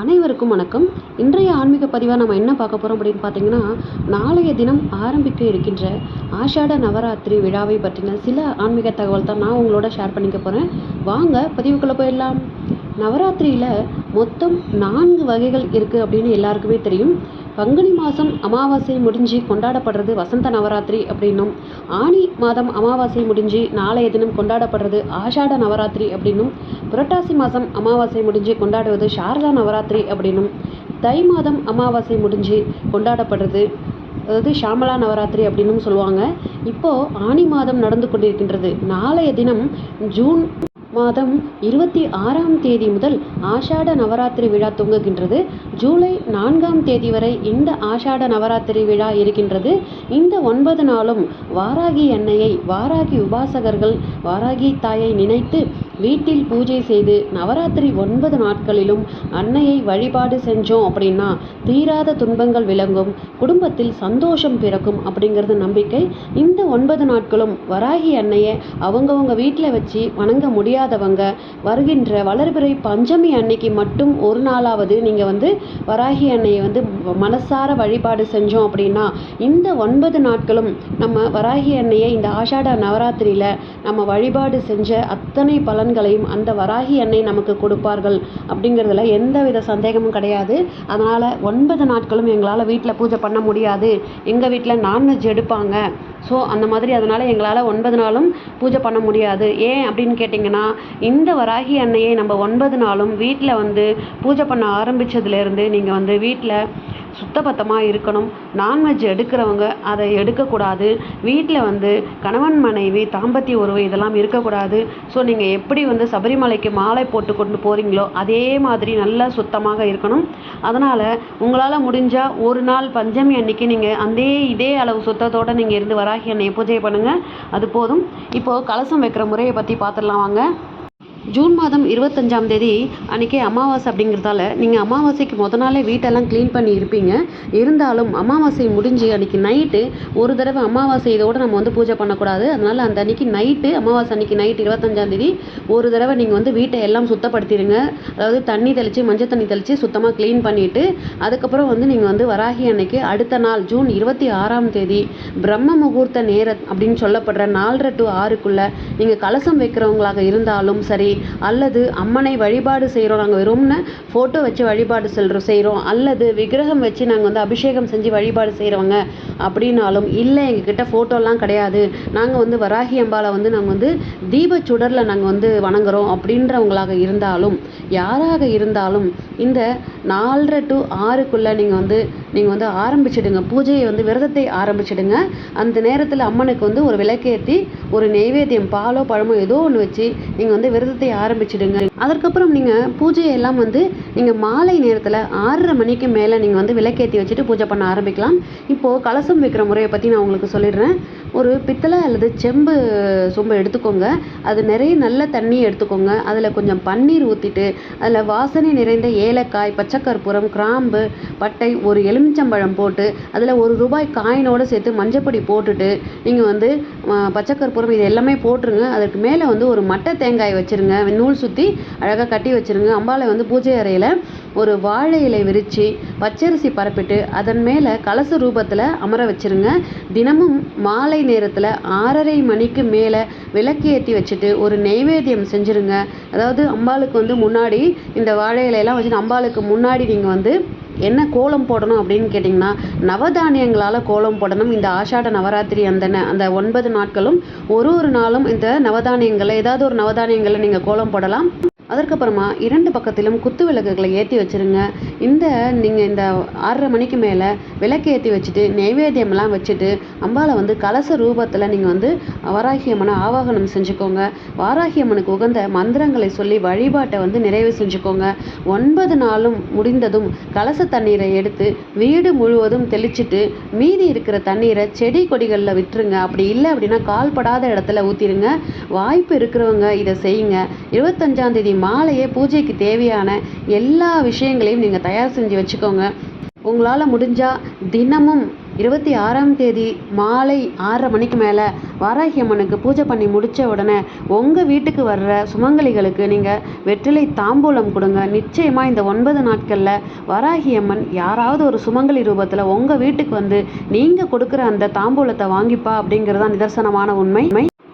அனைவருக்கும் வணக்கம். இன்றைய ஆன்மீக பதிவாக நம்ம என்ன பார்க்க போகிறோம் அப்படின்னு பார்த்தீங்கன்னா நாளைய தினம் ஆரம்பிக்க இருக்கின்ற ஆஷாட நவராத்திரி விழாவை பற்றின சில ஆன்மீக தகவல் தான் நான் உங்களோட ஷேர் பண்ணிக்க போகிறேன் வாங்க பதிவுக்குள்ளே போயிடலாம். நவராத்திரியில் மொத்தம் நான்கு வகைகள் இருக்குது அப்படின்னு எல்லாருக்குமே தெரியும். பங்குனி மாதம் அமாவாசை முடிஞ்சு கொண்டாடப்படுறது வசந்த நவராத்திரி அப்படின்னும் ஆனி மாதம் அமாவாசை முடிஞ்சு நாளைய தினம் கொண்டாடப்படுறது ஆஷாட நவராத்திரி அப்படின்னும் புரட்டாசி மாதம் அமாவாசை முடிஞ்சு கொண்டாடுவது சாரதா நவராத்திரி அப்படின்னும் தை மாதம் அமாவாசை முடிஞ்சு கொண்டாடப்படுறது அதாவது ஷாமலா நவராத்திரி அப்படின்னும் சொல்லுவாங்க. இப்போது ஆனி மாதம் நடந்து கொண்டிருக்கின்றது. நாளைய தினம் ஜூன் மாதம் இருபத்தி ஆறாம் தேதி முதல் ஆஷாட நவராத்திரி விழா துவங்குகின்றது. ஜூலை நான்காம் தேதி வரை இந்த ஆஷாட நவராத்திரி விழா இருக்கின்றது. இந்த ஒன்பது நாளும் வாராகி அன்னையை வாராகி உபாசகர்கள் வாராகி தாயை நினைத்து வீட்டில் பூஜை செய்து நவராத்திரி ஒன்பது நாட்களிலும் அன்னையை வழிபாடு செஞ்சோம் அப்படின்னா தீராத துன்பங்கள் விளங்கும் குடும்பத்தில் சந்தோஷம் பிறக்கும் அப்படிங்கிறது நம்பிக்கை. இந்த ஒன்பது நாட்களும் வராகி அன்னையை அவங்கவுங்க வீட்டில் வச்சு வணங்க முடியாதவங்க வருகின்ற வளர்பிறை பஞ்சமி அன்னைக்கு மட்டும் ஒரு நாளாவது நீங்கள் வந்து வராகி அன்னையை வந்து மனசார வழிபாடு செஞ்சோம் அப்படின்னா இந்த ஒன்பது நாட்களும் நம்ம வராகி அன்னையை இந்த ஆஷாட நவராத்திரியில் நம்ம வழிபாடு செஞ்ச அத்தனை பலன் பலன்களையும் அந்த வராகி எண்ணெய் நமக்கு கொடுப்பார்கள் அப்படிங்கிறதுல எந்தவித சந்தேகமும் கிடையாது. அதனால் ஒன்பது நாட்களும் எங்களால் வீட்டில் பூஜை பண்ண முடியாது. எங்கள் வீட்டில் நான்வெஜ் எடுப்பாங்க. ஸோ அந்த மாதிரி அதனால் எங்களால் ஒன்பது நாளும் பூஜை பண்ண முடியாது. ஏன் அப்படின்னு கேட்டிங்கன்னா இந்த வராகி அன்னையை நம்ம ஒன்பது நாளும் வீட்டில் வந்து பூஜை பண்ண ஆரம்பித்ததுலேருந்து நீங்கள் வந்து வீட்டில் சுத்தபத்தமாக இருக்கணும். நான்வெஜ் எடுக்கிறவங்க அதை எடுக்கக்கூடாது. வீட்டில் வந்து கணவன் மனைவி தாம்பத்திய உறவு இதெல்லாம் இருக்கக்கூடாது. ஸோ நீங்கள் எப்படி வந்து சபரிமலைக்கு மாலை போட்டு கொண்டு போகிறீங்களோ அதே மாதிரி நல்லா சுத்தமாக இருக்கணும். அதனால் உங்களால் முடிஞ்சால் ஒரு நாள் பஞ்சமி அன்னைக்கு நீங்கள் அந்த இதே அளவு சுத்தத்தோடு நீங்கள் இருந்து வர வராகி எண்ணெயை பூஜை பண்ணுங்கள் அது போதும். இப்போது கலசம் வைக்கிற முறையை பற்றி பார்த்துடலாம் வாங்க. ஜூன் மாதம் இருபத்தஞ்சாம் தேதி அன்றைக்கி அமாவாசை அப்படிங்கிறதால நீங்கள் அமாவாசைக்கு முத நாளே வீட்டெல்லாம் க்ளீன் பண்ணி இருப்பீங்க. இருந்தாலும் அமாவாசை முடிஞ்சு அன்றைக்கி நைட்டு ஒரு தடவை அமாவாசை இதோடு நம்ம வந்து பூஜை பண்ணக்கூடாது. அதனால் அந்த அன்றைக்கி நைட்டு அமாவாசை அன்றைக்கி நைட்டு இருபத்தஞ்சாம் தேதி ஒரு தடவை நீங்கள் வந்து வீட்டை எல்லாம் சுத்தப்படுத்திடுங்க அதாவது தண்ணி தெளித்து மஞ்சள் தண்ணி தெளித்து சுத்தமாக க்ளீன் பண்ணிவிட்டு அதுக்கப்புறம் வந்து நீங்கள் வந்து வராகி அன்னைக்கு அடுத்த நாள் ஜூன் இருபத்தி ஆறாம் தேதி பிரம்ம முகூர்த்த நேரம் அப்படின்னு சொல்லப்படுற நாலரை டு ஆறுக்குள்ளே நீங்கள் கலசம் வைக்கிறவங்களாக இருந்தாலும் சரி அல்லது அம்மனை வழிபாடு செய்கிறோம் நாங்கள் வெறும்னு ஃபோட்டோ வச்சு வழிபாடு செல்கிறோம் செய்கிறோம் அல்லது விக்கிரகம் வச்சு நாங்கள் வந்து அபிஷேகம் செஞ்சு வழிபாடு செய்கிறவங்க அப்படின்னாலும் இல்லை எங்ககிட்ட ஃபோட்டோலாம் கிடையாது. நாங்கள் வந்து வராகி அம்பாவை வந்து நாங்கள் வந்து தீப சுடரில் நாங்கள் வந்து வணங்குறோம் அப்படின்றவங்களாக இருந்தாலும் யாராக இருந்தாலும் இந்த நாலரை டு ஆறுக்குள்ளே நீங்கள் வந்து நீங்கள் வந்து ஆரம்பிச்சிடுங்க. பூஜையை வந்து விரதத்தை ஆரம்பிச்சிடுங்க. அந்த நேரத்தில் அம்மனுக்கு வந்து ஒரு விளக்கேற்றி ஒரு நெய்வேத்தியம் பாலோ பழமோ ஏதோ ஒன்று வச்சு நீங்கள் வந்து விரதத்தை ஆரம்பிச்சிடுங்க. அதற்கப்புறம் நீங்கள் பூஜையெல்லாம் வந்து நீங்கள் மாலை நேரத்தில் ஆறரை மணிக்கு மேலே நீங்கள் வந்து விளக்கேற்றி வச்சுட்டு பூஜை பண்ண ஆரம்பிக்கலாம். இப்போது கலசம் வைக்கிற முறையை பற்றி நான் உங்களுக்கு சொல்லிடுறேன். ஒரு பித்தளை அல்லது செம்பு சொம்பு எடுத்துக்கோங்க. அது நிறைய நல்ல தண்ணி எடுத்துக்கோங்க. அதில் கொஞ்சம் பன்னீர் ஊற்றிட்டு அதில் வாசனை நிறைந்த ஏலக்காய் பச்சைக்கற்பூரம் கிராம்பு பட்டை ஒரு எலுமிச்சம்பழம் போட்டு அதில் ஒரு ரூபாய் காயினோடு சேர்த்து மஞ்சப்பொடி போட்டுட்டு நீங்கள் வந்து பச்சைக்கற்பூரம் இது எல்லாமே போட்டுருங்க. அதுக்கு மேலே வந்து ஒரு மட்டை தேங்காய் வச்சுருங்க. நூல் சுற்றி அழகாக கட்டி வச்சுருங்க. அம்பாலை வந்து பூஜை அறையில் ஒரு வாழை இலை விரித்து பச்சரிசி பரப்பிட்டு அதன் மேலே கலச ரூபத்தில் அமர வச்சுருங்க. தினமும் மாலை நேரத்தில் ஆறரை மணிக்கு மேலே விளக்கு ஏற்றி வச்சுட்டு ஒரு நெய்வேத்தியம் செஞ்சுருங்க. அதாவது அம்பாளுக்கு வந்து முன்னாடி இந்த வாழை இலையெல்லாம் வச்சுட்டு அம்பாளுக்கு முன்னாடி நீங்கள் வந்து என்ன கோலம் போடணும் அப்படின்னு கேட்டிங்கன்னா நவதானியங்களால் கோலம் போடணும். இந்த ஆஷாட நவராத்திரி அந்த அந்த ஒன்பது நாட்களும் ஒரு ஒரு நாளும் இந்த நவதானியங்களை ஏதாவது ஒரு நவதானியங்களை நீங்கள் கோலம் போடலாம். அதற்கப்புறமா இரண்டு பக்கத்திலும் குத்து விளக்குகளை ஏற்றி வச்சுருங்க. இந்த நீங்கள் இந்த ஆறரை மணிக்கு மேலே விளக்கு ஏற்றி வச்சுட்டு நைவேத்தியம்லாம் வச்சுட்டு அம்பாவை வந்து கலச ரூபத்தில் நீங்கள் வந்து வாராகியம்மனை ஆவாகனம் செஞ்சுக்கோங்க. வாராகி அம்மனுக்கு உகந்த மந்திரங்களை சொல்லி வழிபாட்டை வந்து நிறைவு செஞ்சுக்கோங்க. ஒன்பது நாளும் முடிந்ததும் கலச தண்ணீரை எடுத்து வீடு முழுவதும் தெளிச்சிட்டு மீதி இருக்கிற தண்ணீரை செடி கொடிகளில் விட்டுருங்க. அப்படி இல்லை அப்படின்னா கால்படாத இடத்துல ஊற்றிடுங்க வாய்ப்பு இருக்கிறவங்க இதை செய்யுங்க. இருபத்தஞ்சாந்தேதி மாலையே பூஜைக்கு தேவையான எல்லா விஷயங்களையும் நீங்கள் தயார் செஞ்சு வச்சுக்கோங்க. உங்களால் முடிஞ்சால் தினமும் இருபத்தி ஆறாம் தேதி மாலை ஆறரை மணிக்கு மேலே வாராகி அம்மனுக்கு பூஜை பண்ணி முடித்த உடனே உங்கள் வீட்டுக்கு வர்ற சுமங்கலிகளுக்கு நீங்கள் வெற்றிலை தாம்பூலம் கொடுங்க. நிச்சயமாக இந்த ஒன்பது நாட்களில் வராகி அம்மன் யாராவது ஒரு சுமங்கலி ரூபத்தில் உங்கள் வீட்டுக்கு வந்து நீங்கள் கொடுக்குற அந்த தாம்பூலத்தை வாங்கிப்பா அப்படிங்கிறது தான் நிதர்சனமான உண்மை.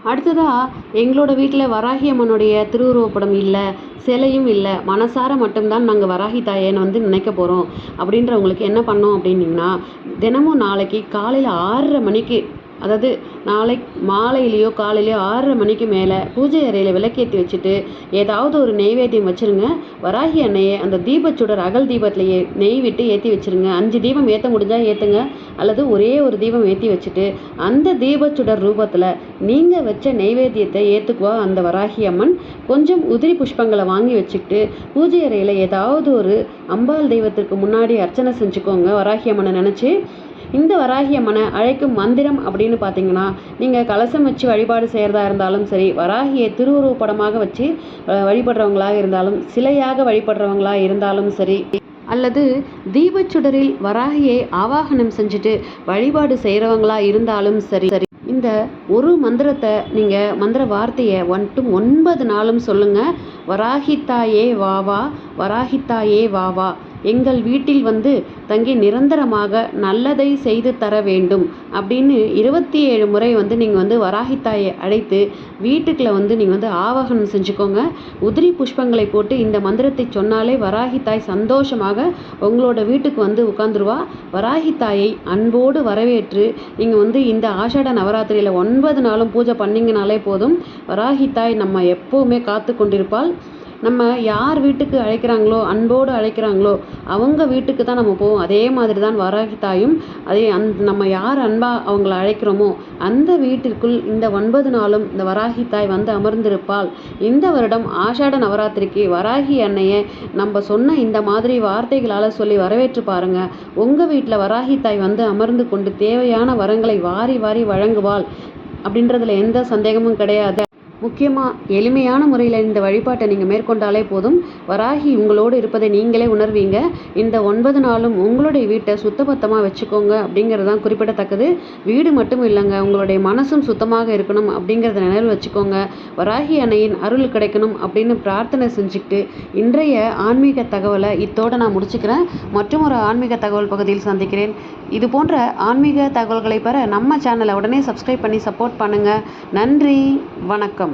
அடுத்ததாக எங்களோட வீட்டில் வராகி அம்மனுடைய திருவுருவப்படம் இல்லை சிலையும் இல்லை மனசார மட்டும்தான் நாங்கள் வராகி தாயேன்னு வந்து நினைக்க போகிறோம் அப்படின்றவங்களுக்கு என்ன பண்ணோம் அப்படின்னிங்கன்னா தினமும் நாளைக்கு காலையில் ஆறரை மணிக்கு அதாவது நாளை மாலையிலையோ காலையிலையோ ஆறரை மணிக்கு மேலே பூஜை அறையில் விளக்கேற்றி வச்சுட்டு ஏதாவது ஒரு நெய்வேத்தியம் வச்சுருங்க. வராகி அன்னையை அந்த தீபச்சுடர் அகல் தீபத்தில் ஏ நெய் விட்டு ஏற்றி வச்சுருங்க. அஞ்சு தீபம் ஏற்ற முடிஞ்சால் ஏற்றுங்க அல்லது ஒரே ஒரு தீபம் ஏற்றி வச்சுட்டு அந்த தீபச்சுடர் ரூபத்தில் நீங்கள் வச்ச நெய்வேத்தியத்தை ஏற்றுக்குவா அந்த வராகி அம்மன். கொஞ்சம் உதிரி புஷ்பங்களை வாங்கி வச்சுக்கிட்டு பூஜை அறையில் ஏதாவது ஒரு அம்பாள் தெய்வத்திற்கு முன்னாடி அர்ச்சனை செஞ்சுக்கோங்க. வராகி அம்மனை நினச்சி இந்த வராகி அம்மனை அழைக்கும் மந்திரம் அப்படின்னு பார்த்தீங்கன்னா நீங்கள் கலசம் வச்சு வழிபாடு செய்கிறதா இருந்தாலும் சரி வராகியை திருவுருவ படமாக வச்சு வழிபடுறவங்களாக இருந்தாலும் சிலையாக வழிபடுறவங்களாக இருந்தாலும் சரி அல்லது தீபச்சுடரில் வராகியை ஆவாகனம் செஞ்சுட்டு வழிபாடு செய்கிறவங்களா இருந்தாலும் சரி சரி. இந்த ஒரு மந்திரத்தை நீங்கள் மந்திர வார்த்தையை ஒன்ட்டும் ஒன்பது நாளும் சொல்லுங்கள் வராகித்தாயே வா வா வராகித்தாயே வா வா. எங்கள் வீட்டில் வந்து தங்கி நிரந்தரமாக நல்லதை செய்து தர வேண்டும் அப்படின்னு இருபத்தி ஏழு முறை வந்து நீங்கள் வந்து வராகித்தாயை அழைத்து வீட்டுக்குள்ள வந்து நீங்கள் வந்து ஆவாகனம் செஞ்சுக்கோங்க. உதிரி புஷ்பங்களை போட்டு இந்த மந்திரத்தை சொன்னாலே வராகித்தாய் சந்தோஷமாக உங்களோட வீட்டுக்கு வந்து உட்காந்துருவா வராகித்தாயை அன்போடு வரவேற்று நீங்கள் வந்து இந்த ஆஷாட நவராத்திரியில் ஒன்பது நாளும் பூஜை பண்ணிங்கனாலே போதும். வராகித்தாய் நம்ம எப்போவுமே காத்து கொண்டிருப்பாள் நம்ம யார் வீட்டுக்கு அழைக்கிறாங்களோ அன்போடு அழைக்கிறாங்களோ அவங்க வீட்டுக்கு தான் நம்ம போவோம். அதே மாதிரி தான் வராகி தாயும் அதே அந் நம்ம யார் அன்பாக அவங்கள அழைக்கிறோமோ அந்த வீட்டிற்குள் இந்த ஒன்பது நாளும் இந்த வராகி தாய் வந்து அமர்ந்திருப்பாள். இந்த வருடம் ஆஷாட நவராத்திரிக்கு வராகி அன்னையை நம்ம சொன்ன இந்த மாதிரி வார்த்தைகளால் சொல்லி வரவேற்று பாருங்க. உங்கள் வீட்டில் வராகி தாய் வந்து அமர்ந்து கொண்டு தேவையான வரங்களை வாரி வாரி வழங்குவாள். அப்படின்றதுல எந்த சந்தேகமும் கிடையாது. முக்கியமாக எளிமையான முறையில் இந்த வழிபாட்டை நீங்கள் மேற்கொண்டாலே போதும். வராகி உங்களோடு இருப்பதை நீங்களே உணர்வீங்க. இந்த ஒன்பது நாளும் உங்களுடைய வீட்டை சுத்தபத்தமாக வச்சுக்கோங்க அப்படிங்கிறது தான் குறிப்பிடத்தக்கது. வீடு மட்டும் இல்லைங்க உங்களுடைய மனசும் சுத்தமாக இருக்கணும் அப்படிங்கிறத நினைவு வச்சுக்கோங்க. வராகி அன்னையின் அருள் கிடைக்கணும் அப்படின்னு பிரார்த்தனை செஞ்சுக்கிட்டு இன்றைய ஆன்மீக தகவலை இத்தோடு நான் முடிச்சுக்கிறேன். மற்றும் ஒரு ஆன்மீக தகவல் பகுதியில் சந்திக்கிறேன். இது போன்ற ஆன்மீக தகவல்களை பெற நம்ம சேனலை உடனே சப்ஸ்கிரைப் பண்ணி சப்போர்ட் பண்ணுங்கள் நன்றி வணக்கம்.